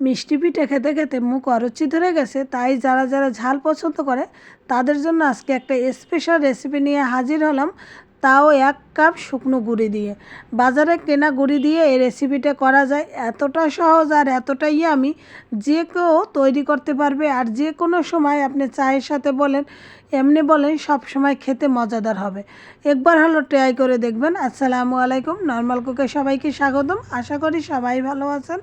মিষ্টি পিঠে খেতে খেতে মুখ অরুচি ধরে গেছে, তাই যারা যারা ঝাল পছন্দ করে, তাদের জন্য আজকে একটা স্পেশাল রেসিপি নিয়ে হাজির হলাম। তাও এক কাপ শুকনো গুঁড়ি দিয়ে। বাজারে কেনা গুঁড়ি দিয়ে এই রেসিপিটা করা যায়। এতটা সহজ আর এতটাই আমি যে কেউ তৈরি করতে পারবে। আর যে কোনো সময় আপনি চায়ের সাথে বলেন, এমনি বলেন, সব সময় খেতে মজাদার হবে। একবার হলো ট্রাই করে দেখবেন। আসসালামু আলাইকুম। নর্মাল কুকে সবাইকে স্বাগতম। আশা করি সবাই ভালো আছেন।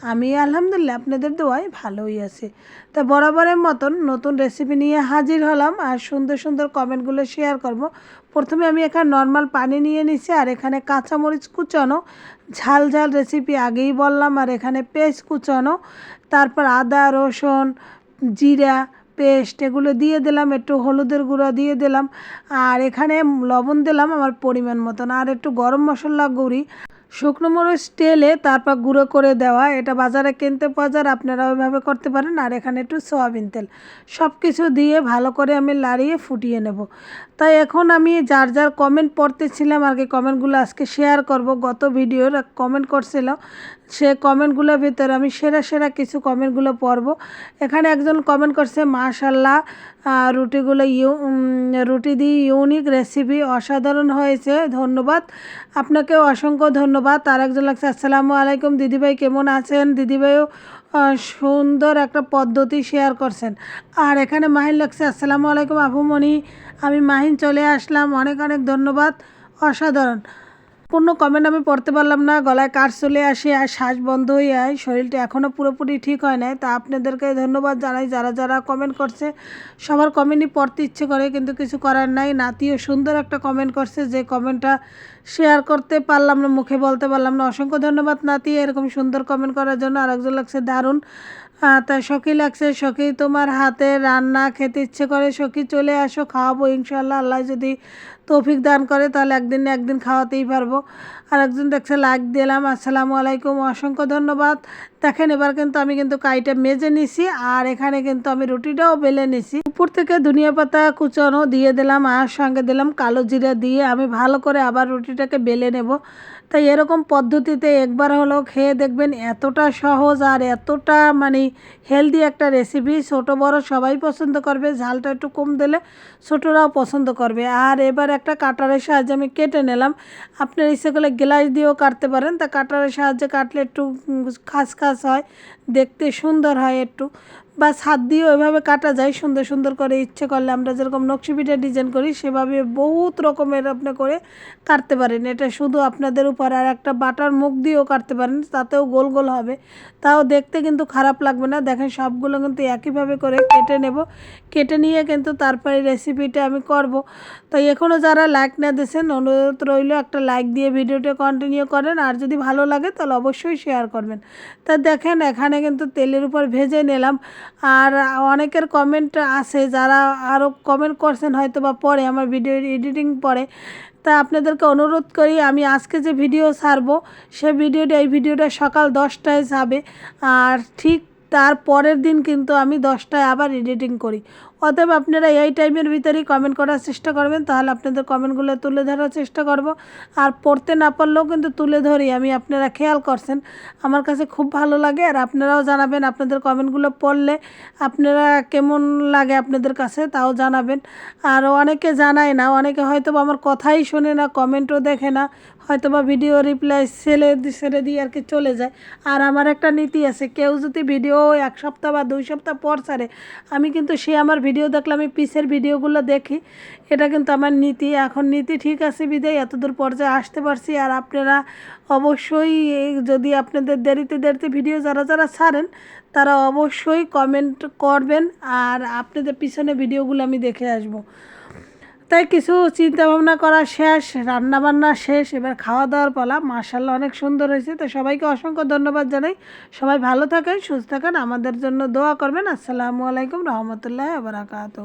আমি আলহামদুলিল্লাহ আপনাদের দোয়ায় ভালোই আছি। তা বরাবরের মতন নতুন রেসিপি নিয়ে হাজির হলাম আর সুন্দর সুন্দর কমেন্টগুলো শেয়ার করব। প্রথমে আমি এখানে নর্মাল পানি নিয়ে নিছি আর এখানে কাঁচামরিচ কুচানো, ঝাল ঝাল রেসিপি আগেই বললাম আর এখানে পেস্ট কুচানো, তারপর আদা, রসুন, জিরা পেস্ট এগুলো দিয়ে দিলাম, একটু হলুদের গুঁড়া দিয়ে দিলাম, আর এখানে লবণ দিলাম আমার পরিমাণ মতন, আর একটু গরম মশলা গুঁড়ি শুকনো মরিচ তেলে তারপর গুঁড়ো করে দেওয়া। এটা বাজারে কিনতে পাওয়া যায়, আপনারা ওইভাবে করতে পারেন। আর এখানে একটু সয়াবিন তেল। সব কিছু দিয়ে ভালো করে আমি লাড়িয়ে ফুটিয়ে নেব। তাই এখন আমি যার যার কমেন্ট পড়তেছিলাম আর কি কমেন্টগুলো আজকে শেয়ার করব। গত ভিডিওর কমেন্ট করছিল সে কমেন্টগুলোর ভিতরে আমি সেরা সেরা কিছু কমেন্টগুলো পড়ব। এখানে একজন কমেন্ট করছে মাশাল্লাহ রুটিগুলো ইউ রুটি দিয়ে ইউনিক রেসিপি অসাধারণ হয়েছে, ধন্যবাদ। আপনাকেও অসংখ্য ধন্যবাদ। আর একজন লাগছে, আসসালামু আলাইকুম, দিদিভাই কেমন আছেন? দিদিভাইও সুন্দর একটা পদ্ধতি শেয়ার করছেন। আর এখানে মাহিন লাগছে, আসসালামু আলাইকুম আবুমণি আমি মাহিন চলে আসলাম। অনেক অনেক ধন্যবাদ। অসাধারণ। পূর্ণ কমেন্ট আমি পড়তে পারলাম না। গলায় কার চলে আসে, আর শ্বাস বন্ধ হয়ে যায়। শরীরটা এখনও পুরোপুরি ঠিক হয় নাই। তা আপনাদেরকে ধন্যবাদ জানাই। যারা যারা কমেন্ট করছে, সবার কমেন্টই পড়তে ইচ্ছে করে, কিন্তু কিছু করার নাই। নাতিও সুন্দর একটা কমেন্ট করছে। যে কমেন্টটা শেয়ার করতে পারলাম না, মুখে বলতে পারলাম না। অসংখ্য ধন্যবাদ নাতি। এরকম সুন্দর কমেন্ট করার জন্য আরেকজন লাগছে দারুণ। তা সখী লাগছে, সখী তোমার হাতে রান্না খেতে ইচ্ছে করে, সখী চলে আসো, খাওয়াবো ইনশাল্লাহ আল্লাহ যদি তৌফিক দান করে, তাহলে একদিন না একদিন খাওয়াতেই পারব। আর একজন দেখছে লাইক দিলাম, আসসালামু আলাইকুম, অসংখ্য ধন্যবাদ। দেখেন, এবার কিন্তু আমি কিন্তু কাইটা মেজে নিছি, আর এখানে কিন্তু আমি রুটিটাও বেলে নিছি। উপর থেকে ধনিয়া পাতা কুচানো দিয়ে দিলাম, আর সঙ্গে দিলাম কালো জিরা দিয়ে আমি ভালো করে আবার রুটিটাকে বেলে নেব। তাই এরকম পদ্ধতিতে একবার হলেও খেয়ে দেখবেন এতটা সহজ আর এতটা মানে হেলদি একটা রেসিপি ছোট বড় সবাই পছন্দ করবে, ঝালটা একটু কম দিলে ছোটরাও পছন্দ করবে। আর এবার একটা কাটারের সাহায্যে আমি কেটে নিলাম। আপনার ইচ্ছে করলে গ্লাস দিয়েও কাটতে পারেন। তা কাটারের সাহায্যে কাটলে একটু খাস খাস হয়, দেখতে সুন্দর হয় একটু। বা ছাদ দিয়েও এভাবে কাটা যায়, সুন্দর সুন্দর করে ইচ্ছে করলে আমরা যেরকম নকশি পিঠা ডিজাইন করি, সেভাবে বহুত রকমের আপনি করে কাটতে পারেন। এটা শুধু আপনাদের উপর আর একটা বাটার মুখ দিয়েও কাটতে পারেন, তাতেও গোল গোল হবে। তাও দেখতে কিন্তু খারাপ লাগবে না। দেখেন সবগুলো কিন্তু একইভাবে করে কেটে নেব। কেটে নিয়ে কিন্তু তারপরে রেসিপিটা আমি করব। তো এখনও যারা লাইক না দিয়েছেন, অনুরোধ রইল একটা লাইক দিয়ে ভিডিওটা কন্টিনিউ করেন। আর যদি ভালো লাগে তাহলে অবশ্যই শেয়ার করবেন। তা দেখেন এখানে কিন্তু তেলের উপর ভেজে নিলাম। আর অনেকের কমেন্ট আছে যারা আরও কমেন্ট করছেন হয়তো বা পরে আমার ভিডিও এডিটিং পরে। তা আপনাদেরকে অনুরোধ করি, আমি আজকে যে ভিডিও ছাড়বো, সে ভিডিওটা এই ভিডিওটা সকাল দশটায় যাবে। আর ঠিক তার পরের দিন কিন্তু আমি দশটায় আবার এডিটিং করি। অতএব আপনারা এই টাইমের ভিতরেই কমেন্ট করার চেষ্টা করবেন, তাহলে আপনাদের কমেন্টগুলো তুলে ধরার চেষ্টা করব। আর পড়তে না পারলেও কিন্তু তুলে ধরি, আমি আপনারা খেয়াল করছেন, আমার কাছে খুব ভালো লাগে, আর আপনারাও জানাবেন আপনাদের কমেন্টগুলো পড়লে আপনারা কেমন লাগে আপনাদের কাছে, তাও জানাবেন। আর অনেকে জানায় না, অনেকে হয়তো আমার কথাই শোনে না কমেন্টও দেখে না হয়তো বা ভিডিও রিপ্লাই ছেলে ছেড়ে দিয়ে আর কি চলে যায়। আর আমার একটা নীতি আছে, কেউ যদি ভিডিও এক সপ্তাহ বা দুই সপ্তাহ পর ছাড়ে, আমি কিন্তু সে আমার ভিডিও দেখলে আমি পিসের ভিডিওগুলো দেখি। এটা কিন্তু আমার নীতি। এখন নীতি ঠিক আছে বিদায়, এতদূর পর্যায়ে আসতে পারছি। আর আপনারা অবশ্যই যদি আপনাদের দেরিতে দেরিতে ভিডিও যারা যারা ছাড়েন, তারা অবশ্যই কমেন্ট করবেন। আর আপনাদের পিছনে ভিডিওগুলো আমি দেখে আসব। তাই কিছু চিন্তা ভাবনা করা শেষ রান্না বান্না শেষ, এবার খাওয়া দাওয়ার পালা। মার্শাল্লাহ অনেক সুন্দর হয়েছে। তো সবাইকে অসংখ্য ধন্যবাদ জানাই। সবাই ভালো থাকেন, সুস্থ থাকেন। আমাদের জন্য দোয়া করবেন। আসসালামু আলাইকুম রহমতুল্লাহ বারাকাতু